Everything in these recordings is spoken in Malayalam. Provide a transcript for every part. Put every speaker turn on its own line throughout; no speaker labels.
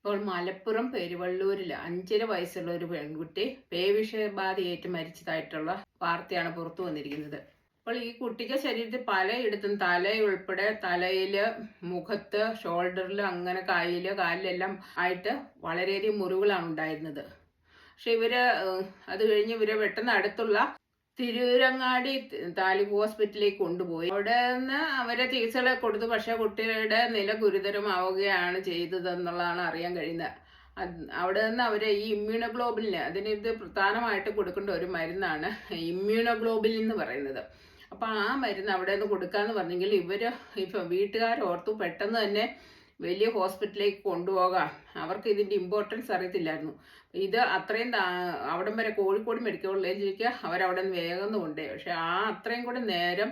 ഇപ്പോൾ മലപ്പുറം പെരുവള്ളൂരിൽ അഞ്ചര വയസ്സുള്ള ഒരു പെൺകുട്ടി പേവിഷബാധയേറ്റ് മരിച്ചതായിട്ടുള്ള വാർത്തയാണ് പുറത്തു വന്നിരിക്കുന്നത്. അപ്പോൾ ഈ കുട്ടിക്ക് ശരീരത്തിൽ പലയിടത്തും തലയുൾപ്പെടെ തലയിൽ മുഖത്ത് ഷോൾഡറിൽ അങ്ങനെ കയ്യിൽ കാലിലെല്ലാം ആയിട്ട് വളരെയധികം മുറിവുകളാണ് ഉണ്ടായിരുന്നത്. പക്ഷെ ഇവർ അത് കഴിഞ്ഞ് ഇവരെ പെട്ടെന്ന് അടുത്തുള്ള തിരൂരങ്ങാടി താലൂക്ക് ഹോസ്പിറ്റലിൽ കൊണ്ടുപോയി. അവിടെ നിന്ന് അവരെ ചികിത്സകളെ കൊടുത്തു. പക്ഷെ കുട്ടിയുടെ നില ഗുരുതരമാവുകയാണ് ചെയ്തതെന്നുള്ളതാണ് അറിയാൻ കഴിയുന്നത്. അവിടെ നിന്ന് അവരെ ഈ ഇമ്മ്യൂണോഗ്ലോബിലിന് അതിന് ഇത് പ്രധാനമായിട്ട് കൊടുക്കേണ്ട ഒരു മരുന്നാണ് ഇമ്മ്യൂണോഗ്ലോബിലിൻ എന്ന് പറയുന്നത്. അപ്പൊ ആ മരുന്ന് അവിടെ നിന്ന് കൊടുക്കാന്ന് പറഞ്ഞെങ്കിൽ ഇവർ ഇപ്പൊ വീട്ടുകാർ ഓർത്തു പെട്ടെന്ന് തന്നെ വലിയ ഹോസ്പിറ്റലിലേക്ക് കൊണ്ടുപോകാം. അവർക്ക് ഇതിന്റെ ഇമ്പോർട്ടൻസ് അറിയത്തില്ലായിരുന്നു. ഇത് അത്രയും അവിടം വരെ കോഴിക്കോട് മെഡിക്കൽ കോളേജിലേക്ക് അവരവിടെ നിന്ന് വേഗം കൊണ്ടേ പക്ഷെ ആ അത്രയും കൂടെ നേരം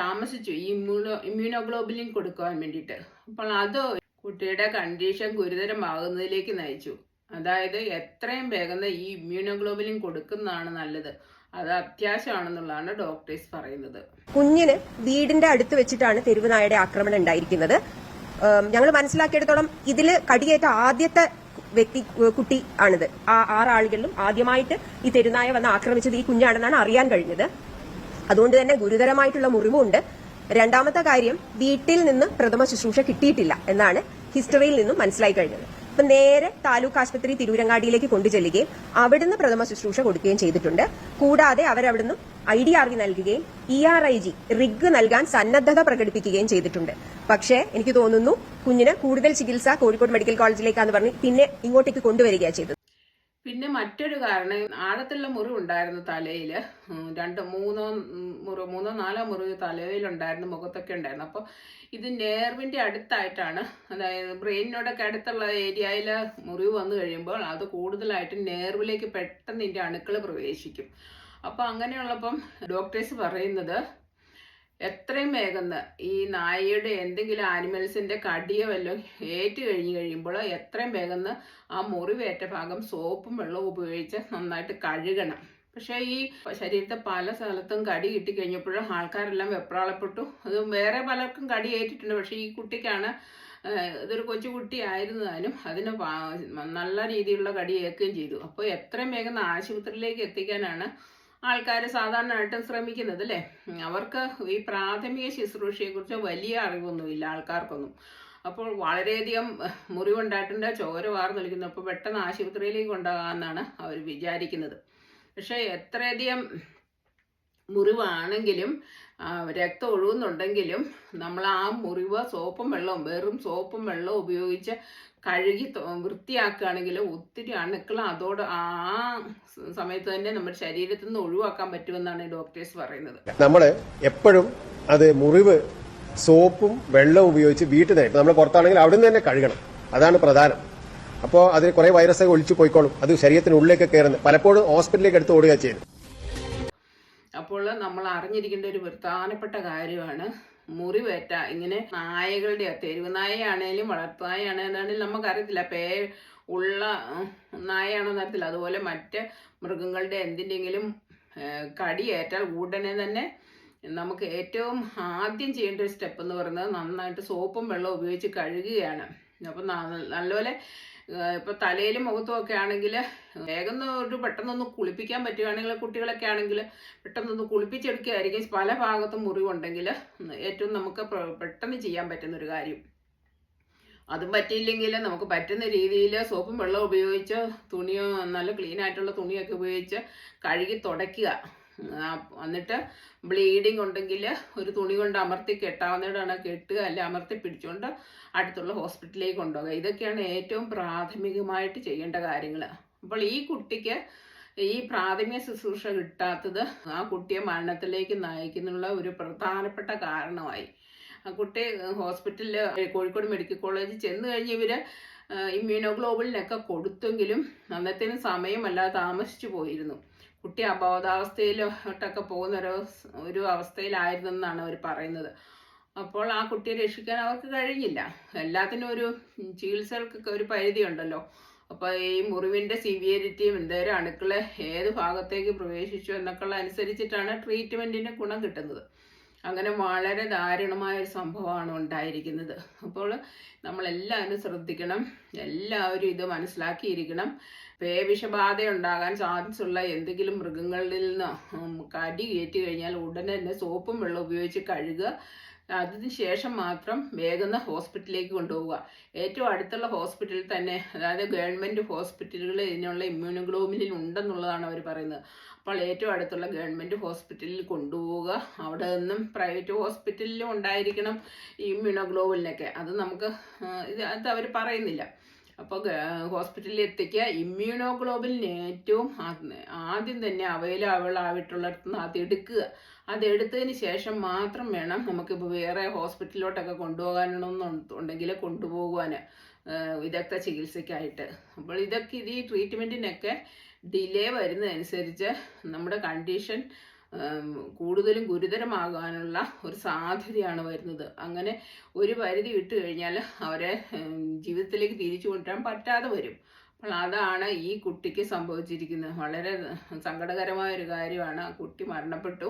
താമസിച്ചു. ഈ ഇമ്മ്യൂണോ ഇമ്മ്യൂണോഗ്ലോബിലിൻ കൊടുക്കാൻ വേണ്ടിയിട്ട്. അപ്പോൾ അത് കുട്ടിയുടെ കണ്ടീഷൻ ഗുരുതരമാകുന്നതിലേക്ക് നയിച്ചു. അതായത് എത്രയും വേഗം ഈ ഇമ്മ്യൂണോഗ്ലോബിലിൻ കൊടുക്കുന്നതാണ് നല്ലത്. അത് അത്യാവശ്യമാണെന്നുള്ളതാണ് ഡോക്ടേഴ്സ് പറയുന്നത്.
കുഞ്ഞിന് വീടിന്റെ അടുത്ത് വെച്ചിട്ടാണ് തെരുവ് നായയുടെ ആക്രമണം ഉണ്ടായിരിക്കുന്നത്. ഞങ്ങൾ മനസ്സിലാക്കിയെടുത്തോളം ഇതിൽ കടിയേറ്റ ആദ്യത്തെ വ്യക്തി കുട്ടി ആണിത്. ആ ആറാളുകളിലും ആദ്യമായിട്ട് ഈ തെരുനായ വന്ന് ആക്രമിച്ചത് ഈ കുഞ്ഞാണെന്നാണ് അറിയാൻ കഴിഞ്ഞത്. അതുകൊണ്ട് തന്നെ ഗുരുതരമായിട്ടുള്ള മുറിവുണ്ട്. രണ്ടാമത്തെ കാര്യം വീട്ടിൽ നിന്ന് പ്രഥമ ശുശ്രൂഷ കിട്ടിയിട്ടില്ല എന്നാണ് ഹിസ്റ്ററിയിൽ നിന്നും മനസ്സിലായി കഴിഞ്ഞത്. അപ്പൊ നേരെ താലൂക്ക് ആശുപത്രി തിരൂരങ്ങാടിയിലേക്ക് കൊണ്ടുചെല്ലുകയും അവിടുന്ന് പ്രഥമ ശുശ്രൂഷ കൊടുക്കുകയും ചെയ്തിട്ടുണ്ട്. കൂടാതെ അവരവിടുന്ന് ഐ ഡി ആർ വി നൽകുകയും E R I G RIG നൽകാൻ സന്നദ്ധത പ്രകടിപ്പിക്കുകയും ചെയ്തിട്ടുണ്ട്. പക്ഷേ എനിക്ക് തോന്നുന്നു കുഞ്ഞിന് കൂടുതൽ ചികിത്സ കോഴിക്കോട് മെഡിക്കൽ കോളേജിലേക്കാന്ന് പറഞ്ഞ് പിന്നെ ഇങ്ങോട്ടേക്ക് കൊണ്ടുവരികയാണ് ചെയ്തത്.
പിന്നെ മറ്റൊരു കാരണം ആഴത്തുള്ള മുറി ഉണ്ടായിരുന്നു തലയിൽ രണ്ട് മൂന്നോ മുറി മൂന്നോ നാലോ മുറിവ് തലയിലുണ്ടായിരുന്നു മുഖത്തൊക്കെ ഉണ്ടായിരുന്നു. അപ്പോൾ ഇത് നേർവിന്റെ അടുത്തായിട്ടാണ് അതായത് ബ്രെയിനിനോടൊക്കെ അടുത്തുള്ള ഏരിയയിൽ മുറിവ് വന്നു കഴിയുമ്പോൾ അത് കൂടുതലായിട്ട് നേർവിലേക്ക് പെട്ടെന്ന് ഇതിന്റെ അണുക്കൾ പ്രവേശിക്കും. അപ്പോൾ അങ്ങനെയുള്ളപ്പം ഡോക്ടേഴ്സ് പറയുന്നത് എത്രയും വേഗം ഈ നായയുടെ എന്തെങ്കിലും ആനിമൽസിന്റെ കടിയോ വല്ലതും ഏറ്റ് കഴിഞ്ഞ് കഴിയുമ്പോൾ എത്രയും വേഗം ആ മുറിവേറ്റ ഭാഗം സോപ്പും വെള്ളവും ഉപയോഗിച്ച് നന്നായിട്ട് കഴുകണം. പക്ഷേ ഈ ശരീരത്തെ പല സ്ഥലത്തും കടി കിട്ടി കഴിഞ്ഞപ്പോഴും ആൾക്കാരെല്ലാം വെപ്രാളപ്പെട്ടു. അത് വേറെ പലർക്കും കടി ഏറ്റിട്ടുണ്ട്. പക്ഷേ ഈ കുട്ടിക്കാണ് ഇതൊരു കൊച്ചു കുട്ടി ആയിരുന്നാലും അതിന് നല്ല രീതിയിലുള്ള കടി ഏൽക്കുകയും ചെയ്തു. അപ്പോൾ എത്രയും വേഗം ആശുപത്രിയിലേക്ക് എത്തിക്കാനാണ് ആൾക്കാർ സാധാരണയായിട്ടും ശ്രമിക്കുന്നത് അല്ലേ അവർക്ക് ഈ പ്രാഥമിക ശുശ്രൂഷയെക്കുറിച്ച് വലിയ അറിവൊന്നുമില്ല ആൾക്കാർക്കൊന്നും. അപ്പോൾ വളരെയധികം മുറിവുണ്ടായിട്ടുണ്ട് ചോര വാർന്നൊലിക്കുന്നു അപ്പോൾ പെട്ടെന്ന് ആശുപത്രിയിലേക്ക് കൊണ്ടുപോകാമെന്നാണ് അവർ വിചാരിക്കുന്നത്. പക്ഷേ എത്രയധികം മുറിവാണെങ്കിലും രക്തം ഒഴുകുന്നുണ്ടെങ്കിലും നമ്മൾ ആ മുറിവ് സോപ്പും വെള്ളവും വെറും സോപ്പും വെള്ളവും ഉപയോഗിച്ച് കഴുകി വൃത്തിയാക്കുകയാണെങ്കിൽ ഒത്തിരി അണുക്കൾ അതോട് ആ സമയത്ത് തന്നെ നമ്മുടെ ശരീരത്തിൽ നിന്ന് ഒഴിവാക്കാൻ പറ്റുമെന്നാണ് ഡോക്ടേഴ്സ് പറയുന്നത്.
നമ്മൾ എപ്പോഴും അത് മുറിവ് സോപ്പും വെള്ളവും ഉപയോഗിച്ച് വീട്ടിൽ നിന്ന് നമ്മൾ പുറത്താണെങ്കിൽ അവിടെ നിന്ന് തന്നെ കഴുകണം. അതാണ് പ്രധാനം. അപ്പോൾ അതിൽ കുറേ വൈറസൊക്കെ ഒളിച്ചു പോയിക്കോളും. അത് ശരീരത്തിനുള്ളിലേക്ക് കയറുന്നത് പലപ്പോഴും ഹോസ്പിറ്റലിലേക്ക് എടുത്ത് ഓടുക ചെയ്യുന്നത്.
അപ്പോൾ നമ്മൾ അറിഞ്ഞിരിക്കേണ്ട ഒരു പ്രധാനപ്പെട്ട കാര്യമാണ് മുറിവേറ്റ. ഇങ്ങനെ നായകളുടെ തെരുവ് നായയാണേലും വളർത്തു നായയാണെന്നാണെങ്കിലും നമുക്കറിയത്തില്ല. പേ ഉള്ള നായയാണോ നായയാണെന്ന് അറിയത്തില്ല അതുപോലെ മറ്റ് മൃഗങ്ങളുടെ എന്തിന്റെങ്കിലും കടിയേറ്റാൽ ഉടനെ തന്നെ നമുക്ക് ഏറ്റവും ആദ്യം ചെയ്യേണ്ട ഒരു സ്റ്റെപ്പ് എന്ന് പറയുന്നത് നന്നായിട്ട് സോപ്പും വെള്ളവും ഉപയോഗിച്ച് കഴുകുകയാണ്. അപ്പം നല്ലപോലെ ഏഹ് ഇപ്പൊ തലയിലും മുഖത്തും ഒക്കെ ആണെങ്കിൽ വേഗം ഒരു പെട്ടെന്നൊന്ന് കുളിപ്പിക്കാൻ പറ്റുകയാണെങ്കിൽ കുട്ടികളൊക്കെ ആണെങ്കിൽ പെട്ടെന്നൊന്ന് കുളിപ്പിച്ചെടുക്കുകയായിരിക്കും. പല ഭാഗത്തും മുറിവുണ്ടെങ്കിൽ ഏറ്റവും നമുക്ക് പെട്ടെന്ന് ചെയ്യാൻ പറ്റുന്ന ഒരു കാര്യം. അതും പറ്റിയില്ലെങ്കിൽ നമുക്ക് പറ്റുന്ന രീതിയിൽ സോപ്പും വെള്ളവും ഉപയോഗിച്ച് തുണിയോ നല്ല ക്ലീൻ ആയിട്ടുള്ള തുണിയൊക്കെ ഉപയോഗിച്ച് കഴുകി തുടയ്ക്കുക. എന്നിട്ട് ബ്ലീഡിങ് ഉണ്ടെങ്കിൽ ഒരു തുണി കൊണ്ട് അമർത്തി കെട്ടാവുന്നതാണ്. കെട്ടുക അല്ല അമർത്തി പിടിച്ചുകൊണ്ട് അടുത്തുള്ള ഹോസ്പിറ്റലിലേക്ക് കൊണ്ടുപോകുക ഇതൊക്കെയാണ് ഏറ്റവും പ്രാഥമികമായിട്ട് ചെയ്യേണ്ട കാര്യങ്ങൾ അപ്പോൾ ഈ കുട്ടിക്ക് ഈ പ്രാഥമിക ശുശ്രൂഷ കിട്ടാത്തത് ആ കുട്ടിയെ മരണത്തിലേക്ക് നയിക്കുന്നുള്ള ഒരു പ്രധാനപ്പെട്ട കാരണമായി. ആ കുട്ടി ഹോസ്പിറ്റലിൽ കോഴിക്കോട് മെഡിക്കൽ കോളേജിൽ ചെന്ന് കഴിഞ്ഞ് ഇവർ ഇമ്മ്യൂണോഗ്ലോബിളിനൊക്കെ കൊടുത്തെങ്കിലും അന്നത്തേനും സമയമല്ല താമസിച്ചു പോയിരുന്നു. കുട്ടി അബോധാവസ്ഥയിലോട്ടൊക്കെ പോകുന്ന ഒരു ഒരു അവസ്ഥയിലായിരുന്നെന്നാണ് അവർ പറയുന്നത്. അപ്പോൾ ആ കുട്ടിയെ രക്ഷിക്കാൻ അവർക്ക് കഴിഞ്ഞില്ല. എല്ലാത്തിനും ഒരു ചികിത്സകൾക്കൊക്കെ ഒരു പരിധിയുണ്ടല്ലോ. അപ്പോൾ ഈ മുറിവിന്റെ സിവിയരിറ്റിയും എന്തേലും അണുക്കളെ ഏത് ഭാഗത്തേക്ക് പ്രവേശിച്ചു എന്നൊക്കെയുള്ള അനുസരിച്ചിട്ടാണ് ട്രീറ്റ്മെന്റിന്റെ ഗുണം കിട്ടുന്നത്. അങ്ങനെ വളരെ ദാരുണമായ ഒരു സംഭവമാണ് ഉണ്ടായിരിക്കുന്നത്. അപ്പോൾ നമ്മളെല്ലാവരും ശ്രദ്ധിക്കണം. എല്ലാവരും ഇത് മനസ്സിലാക്കിയിരിക്കണം. പേവിഷബാധ ഉണ്ടാകാൻ ചാൻസ് ഉള്ള എന്തെങ്കിലും മൃഗങ്ങളിൽ നിന്ന് കടി കയറ്റി കഴിഞ്ഞാൽ ഉടനെ തന്നെ സോപ്പും വെള്ളം ഉപയോഗിച്ച് കഴുകുക. അതിന് ശേഷം മാത്രം വേഗം ഹോസ്പിറ്റലിലേക്ക് കൊണ്ടുപോവുക. ഏറ്റവും അടുത്തുള്ള ഹോസ്പിറ്റലിൽ തന്നെ അതായത് ഗവൺമെന്റ് ഹോസ്പിറ്റലുകളിൽ ഇതിനുള്ള ഇമ്മ്യൂണോഗ്ലോബിനിൽ ഉണ്ടെന്നുള്ളതാണ് അവർ പറയുന്നത്. അപ്പോൾ ഏറ്റവും അടുത്തുള്ള ഗവൺമെന്റ് ഹോസ്പിറ്റലിൽ കൊണ്ടുപോവുക. അവിടെ നിന്നും പ്രൈവറ്റ് ഹോസ്പിറ്റലിലും ഉണ്ടായിരിക്കണം ഈ ഇമ്മ്യൂണോഗ്ലോബിനൊക്കെ അത് നമുക്ക് ഇത് അത് അവർ പറയുന്നില്ല. അപ്പോൾ ഹോസ്പിറ്റലിൽ എത്തിക്കുക ഇമ്മ്യൂണോഗ്ലോബിലിന് ഏറ്റവും ആദ്യം തന്നെ അവൈലബിൾ ആയിട്ടുള്ളിടത്ത് നിന്ന് അത് എടുക്കുക അത് എടുത്തതിന് ശേഷം മാത്രം വേണം നമുക്കിപ്പോൾ വേറെ ഹോസ്പിറ്റലിലോട്ടൊക്കെ കൊണ്ടുപോകാനുണ്ടെങ്കിൽ കൊണ്ടുപോകാൻ വിദഗ്ധ ചികിത്സയ്ക്കായിട്ട്. അപ്പോൾ ഇതൊക്കെ ഇത് ഈ ട്രീറ്റ്മെന്റിനൊക്കെ ഡിലേ വരുന്നതനുസരിച്ച് നമ്മുടെ കണ്ടീഷൻ കൂടുതലും ഗുരുതരമാകാനുള്ള ഒരു സാധ്യതയാണ് വരുന്നത്. അങ്ങനെ ഒരു പരിധി വിട്ട് കഴിഞ്ഞാൽ അവരെ ജീവിതത്തിലേക്ക് തിരിച്ചു കൊണ്ടുവരാൻ പറ്റാതെ വരും. അപ്പോൾ അതാണ് ഈ കുട്ടിക്ക് സംഭവിച്ചിരിക്കുന്നത്. വളരെ സങ്കടകരമായ ഒരു കാര്യമാണ് ആ കുട്ടി മരണപ്പെട്ടു.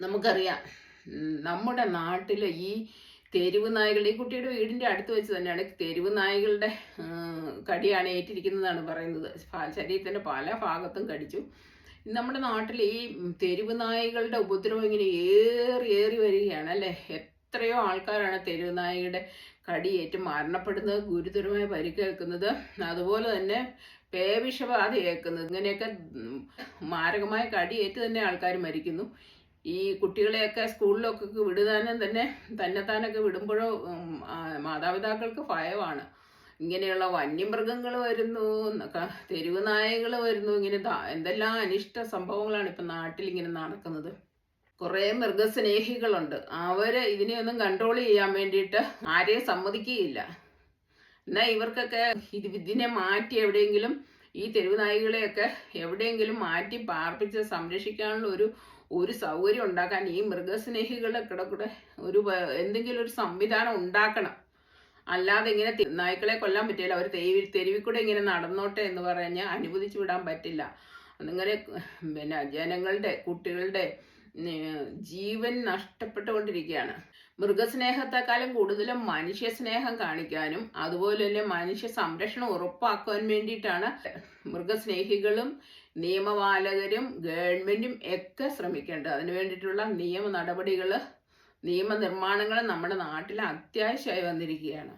നമുക്കറിയാം നമ്മുടെ നാട്ടിൽ ഈ തെരുവ് നായകൾ ഈ കുട്ടിയുടെ വീടിന്റെ അടുത്ത് വെച്ച് തന്നെയാണ് തെരുവ് നായകളുടെ കടിയാണ് ഏറ്റിരിക്കുന്നതാണ് പറയുന്നത്. ശരീരത്തിന്റെ പല ഭാഗത്തും കടിച്ചു. നമ്മുടെ നാട്ടിൽ ഈ തെരുവ് നായകളുടെ ഉപദ്രവം ഇങ്ങനെ ഏറി ഏറി വരികയാണ് അല്ലേ? എത്രയോ ആൾക്കാരാണ് തെരുവ് നായയുടെ കടിയേറ്റ് മരണപ്പെടുന്നത് ഗുരുതരമായ പരിക്കേൽക്കുന്നത് അതുപോലെ തന്നെ പേവിഷബാധ ഏൽക്കുന്നത്. ഇങ്ങനെയൊക്കെ മാരകമായ കടിയേറ്റ് തന്നെ ആൾക്കാർ മരിക്കുന്നു. ഈ കുട്ടികളെയൊക്കെ സ്കൂളിലൊക്കെ വിടുതാനും തന്നെ തന്നെത്താനൊക്കെ വിടുമ്പോഴോ മാതാപിതാക്കൾക്ക് ഭയമാണ്. ഇങ്ങനെയുള്ള വന്യമൃഗങ്ങൾ വരുന്നു തെരുവ് നായകൾ വരുന്നു ഇങ്ങനെ എന്തെല്ലാം അനിഷ്ട സംഭവങ്ങളാണ് ഇപ്പം നാട്ടിൽ ഇങ്ങനെ നടക്കുന്നത്. കുറേ മൃഗസ്നേഹികളുണ്ട്. അവർ ഇതിനെയൊന്നും കൺട്രോൾ ചെയ്യാൻ വേണ്ടിയിട്ട് ആരെയും സമ്മതിക്കുകയില്ല. എന്നാൽ ഇവർക്കൊക്കെ ഇത് ഇതിനെ മാറ്റി എവിടെയെങ്കിലും ഈ തെരുവ് നായികളെയൊക്കെ എവിടെയെങ്കിലും മാറ്റി പാർപ്പിച്ച് സംരക്ഷിക്കാനുള്ള ഒരു ഒരു സൗകര്യം ഉണ്ടാക്കാൻ ഈ മൃഗസ്നേഹികളുടെ കിടക്കൂടെ ഒരു എന്തെങ്കിലും ഒരു സംവിധാനം ഉണ്ടാക്കണം. അല്ലാതെ ഇങ്ങനെ നായ്ക്കളെ കൊല്ലാൻ പറ്റില്ല. അവർ തെരുവിൽ തെരുവിൽ കൂടെ ഇങ്ങനെ നടന്നോട്ടെ എന്ന് പറഞ്ഞ് അനുവദിച്ചു വിടാൻ പറ്റില്ല. അങ്ങനെ പിന്നെ ജനങ്ങളുടെ കുട്ടികളുടെ ജീവൻ നഷ്ടപ്പെട്ടുകൊണ്ടിരിക്കുകയാണ്. മൃഗസ്നേഹത്തെക്കാളും കൂടുതലും മനുഷ്യ സ്നേഹം കാണിക്കാനും അതുപോലെ തന്നെ മനുഷ്യ സംരക്ഷണം ഉറപ്പാക്കാൻ വേണ്ടിയിട്ടാണ് മൃഗസ്നേഹികളും നിയമപാലകരും ഗവൺമെന്റും ഒക്കെ ശ്രമിക്കേണ്ടത്. അതിനു വേണ്ടിയിട്ടുള്ള നിയമ നടപടികൾ നിയമനിർമ്മാണങ്ങൾ നമ്മുടെ നാട്ടിൽ അത്യാവശ്യമായി വന്നിരിക്കുകയാണ്.